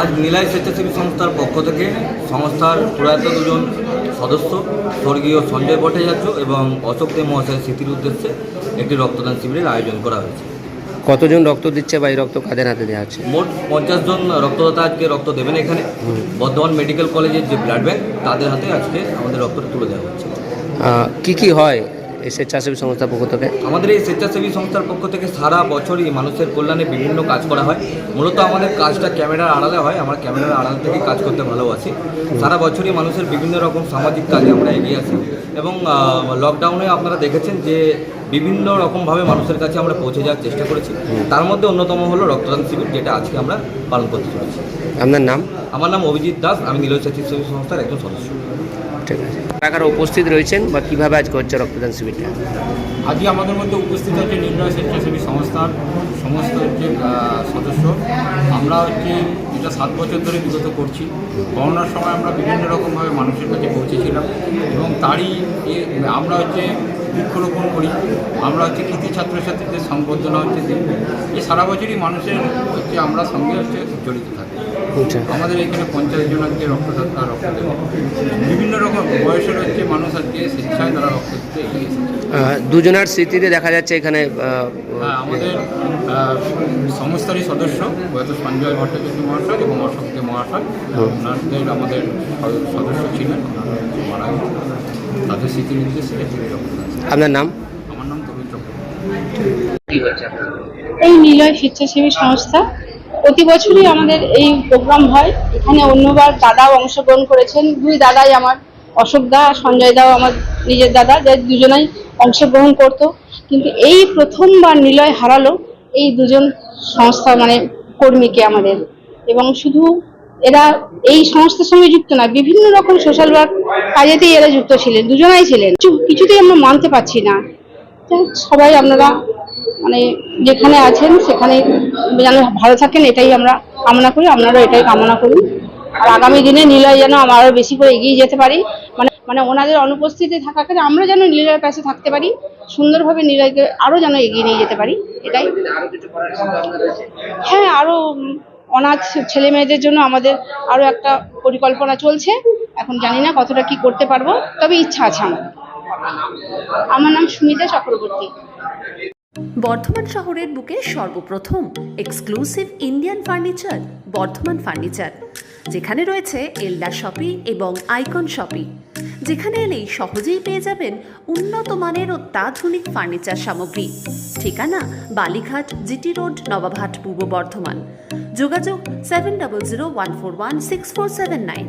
আজ নীলাই স্বেচ্ছাসেবী সংস্থার পক্ষ থেকে সংস্থার প্রয়াত দুজন সদস্য স্বর্গীয় সঞ্জয় ভট্টাচার্য এবং অশোক দেব মহাশয়ের স্মৃতির উদ্দেশ্যে একটি রক্তদান শিবিরের আয়োজন করা হয়েছে। কতজন রক্ত দিচ্ছে বা এই রক্ত কাদের হাতে দেওয়া হচ্ছে মোট পঞ্চাশ জন রক্তদাতা আজকে রক্ত দেবেন এখানে। বর্ধমান মেডিকেল কলেজের যে ব্লাড ব্যাংক তাদের হাতে আজকে আমাদের রক্তটা তুলে দেওয়া হচ্ছে। কি কি হয়? এই স্বেচ্ছাসেবী সংস্থার পক্ষ থেকে? আমাদের এই স্বেচ্ছাসেবী সংস্থার পক্ষ থেকে সারা বছরই মানুষের কল্যাণে বিভিন্ন কাজ করা হয়। মূলত আমাদের কাজটা ক্যামেরার আড়ালে হয় আমরা ক্যামেরার আড়াল থেকে কাজ করতে ভালোবাসি। সারা বছরই মানুষের বিভিন্ন রকম সামাজিক কাজে আমরা এগিয়ে আসি। এবং লকডাউনে আপনারা দেখেছেন যে বিভিন্ন রকমভাবে মানুষের কাছে আমরা পৌঁছে যাওয়ার চেষ্টা করেছি। তার মধ্যে অন্যতম হলো রক্তদান শিবির যেটা আজকে আমরা পালন করতে চলেছি। আপনার নাম? আমার নাম অভিজিৎ দাস আমি নীলয় স্বেচ্ছাসেবী সংস্থার একজন সদস্য। ঠিক আছে কারা উপস্থিত রয়েছেন বা কীভাবে আজকে হচ্ছে রক্তদান শিবিরটা? আজকে আমাদের মধ্যে উপস্থিত আছে নির্ণয় স্বেচ্ছাসেবী সংস্থার সমস্ত হচ্ছে সদস্য। আমরা হচ্ছে এটা সাত বছর ধরে বিগত করছি, করোনার সময় আমরা বিভিন্ন রকমভাবে মানুষের কাছে পৌঁছেছিলাম এবং তারই আমরা হচ্ছে বৃক্ষরোপণ করি। আমরা হচ্ছে কৃতি ছাত্রছাত্রীদের সংবর্ধনা হচ্ছে দিই। এই সারা বছরই মানুষের হচ্ছে আমরা সঙ্গে হচ্ছে জড়িত থাকি। আচ্ছা। আমাদের এখানে পঞ্চাশ জন আজকে রক্তদাতা রক্ত বিভিন্ন রকম বয়সের হচ্ছে মানুষ আজকে স্বেচ্ছায় তারা রক্ত দিতে এগিয়ে এসেছে। স্মৃতিতে দেখা যাচ্ছে এখানে হ্যাঁ, আমাদের সংস্থারই সদস্য হয়তো সঞ্জয় ভট্টাচার্য মহাশয় এবং অশোক দে মহাশয় ওনাদের আমাদের সদস্য ছিলেন মারা তাদের স্মৃতির উদ্দেশ্যে রক্তদান। আপনার নাম? আমার নাম তরুণ চক্রবর্তী এই নিলয় স্বেচ্ছাসেবী সংস্থা। প্রতি বছরই আমাদের এই প্রোগ্রাম হয়। এখানে অন্যবার দাদাও অংশগ্রহণ করেছেন। দুই দাদাই আমার অশোক দা আর সঞ্জয় দাও আমার নিজের দাদা যে দুজনাই অংশগ্রহণ করত। কিন্তু এই প্রথমবার নিলয় হারালো এই দুজন সংস্থা মানে কর্মীকে আমাদের। এবং শুধু এরা এই সংস্থার সঙ্গে যুক্ত না বিভিন্ন রকম সোশ্যাল ওয়ার্ক কাজেতেই এরা যুক্ত ছিলেন, দুজনাই ছিলেন। কিছুতেই আমরা মানতে পারছি না। সবাই আপনারা মানে যেখানে আছেন, সেখানে যেন ভালো থাকেন, এটাই আমরা কামনা করি, আপনারাও এটাই কামনা করুন। আর আগামী দিনে নিলয় যেন আমরা আরও বেশি করে এগিয়ে যেতে পারি। মানে মানে ওনাদের অনুপস্থিতি থাকা থাকাকালে আমরা যেন নিলয়ের কাছে থাকতে পারি, সুন্দরভাবে নিলয়কে আরও যেন এগিয়ে নিয়ে যেতে পারি, এটাই। হ্যাঁ আরও অনাথ ছেলে মেয়েদের জন্য আমাদের আরও একটা পরিকল্পনা চলছে। এখন জানি না কতটা কি করতে পারব, তবে ইচ্ছা আছে আমার। আমার নাম সুমিতা চক্রবর্তী। বর্ধমান শহরের বুকে সর্বপ্রথম exclusive Indian furniture, Bardhaman furniture, যেখানে রয়েছে এলডা শপি এবং আইকন শপি যেখানে এলেই সহজেই পেয়ে যাবেন উন্নত মানের অত্যাধুনিক ফার্নিচার সামগ্রী। ঠিকানা বালিঘাট জিটি রোড, নবাবহাট, পূর্ব বর্ধমান। যোগাযোগ seven double zero one four one six four seven nine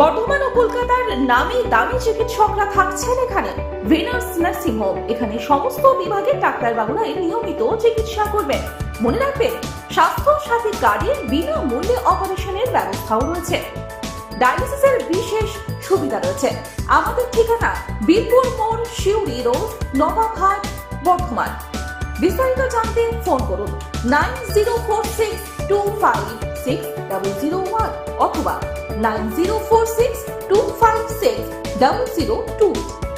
Bardhaman ও কলকাতার নামি দামি চিকিৎসকরা থাকছেন এখানে। ভেনাস নার্সিং হোম, এখানে সমস্ত বিভাগের ডাক্তারবাবুরাই নিয়মিত চিকিৎসা করবেন। মনে রাখবেন স্বাস্থ্য সাথী কার্ডের বিনামূল্যে অপারেশনের ব্যবস্থাও রয়েছে। ডায়ালিসিসের বিশেষ সুবিধা রয়েছে। আমাদের ঠিকানা বীরপুর মোড় শিউরি রোড নবাবহাট বর্ধমান। বিস্তারিত জানতে ফোন করুন nine zero four six two five six double zero one অথবা 9046 256 002.